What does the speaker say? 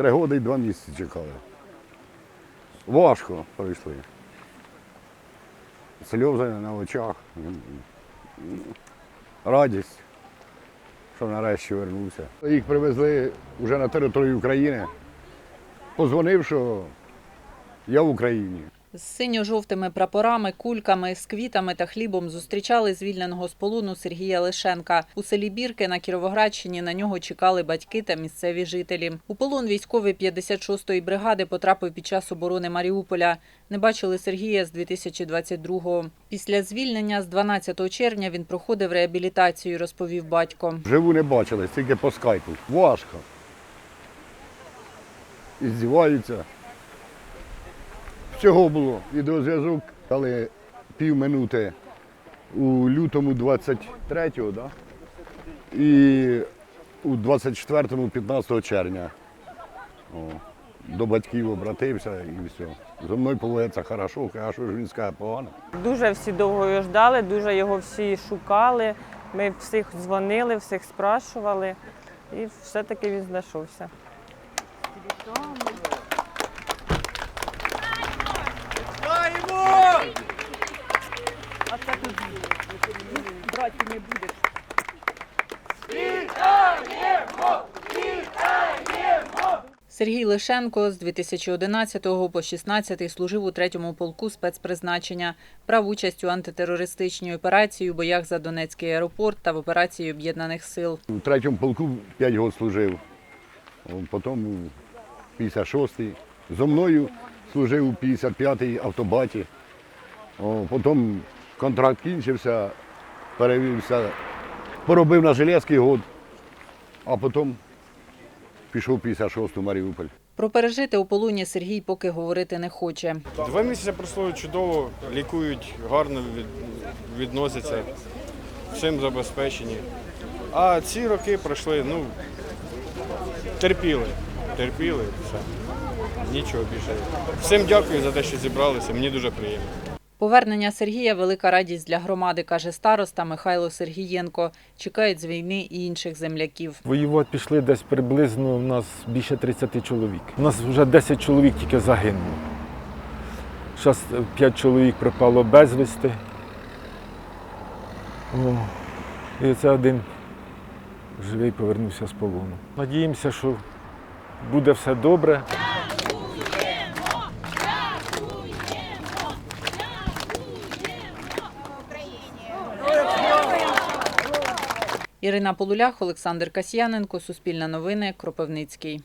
Три роки і два місяці чекали. Важко пройшли. Сльози на очах. Радість, що нарешті вернувся. Їх привезли вже на територію України. Позвонив, що я в Україні. З синьо-жовтими прапорами, кульками, з квітами та хлібом зустрічали звільненого з полону Сергія Лишенка. У селі Бірки на Кіровоградщині на нього чекали батьки та місцеві жителі. У полон військовий 56-ї бригади потрапив під час оборони Маріуполя. Не бачили Сергія з 2022-го. Після звільнення з 12 червня він проходив реабілітацію, розповів батько. Живу не бачили, тільки по скайпу. Важко. І здіваються. Всього було. Відеозв'язок дали півминути у лютому 23-го, да? і у 24-му 15 червня. О, до батьків обратився і все. Зо мною поводиться хорошо, а що ж він скаже погано. Дуже всі довго його ждали, дуже його всі шукали. Ми всіх дзвонили, всіх спрашували, і все-таки він знайшовся. Сергій Лишенко з 2011 по 16 служив у третьому полку спецпризначення, брав участь у антитерористичній операції у боях за Донецький аеропорт та в операції Об'єднаних сил. У третьому полку 5 років служив, потім у 56-й. Зо мною служив у 55-й автобаті. Потім контракт кінчився, перевівся, поробив на Железкий год, а потім пішов у 56-ту Маріуполь. Про пережити у полоні Сергій поки говорити не хоче. Два місяці пройшло чудово, лікують, гарно відносяться, всім забезпечені. А ці роки пройшли, ну, терпіли, терпіли, все. Нічого більше. Всім дякую за те, що зібралися, мені дуже приємно. Повернення Сергія велика радість для громади, каже староста Михайло Сергієнко. Чекають з війни і інших земляків. Воювати пішли десь приблизно у нас більше 30 чоловік. У нас вже 10 чоловік тільки загинуло. Зараз 5 чоловік пропало безвісти. О, і це один живий повернувся з полону. Надіємося, що буде все добре. Ірина Полулях, Олександр Касьяненко, Суспільне новини, Кропивницький.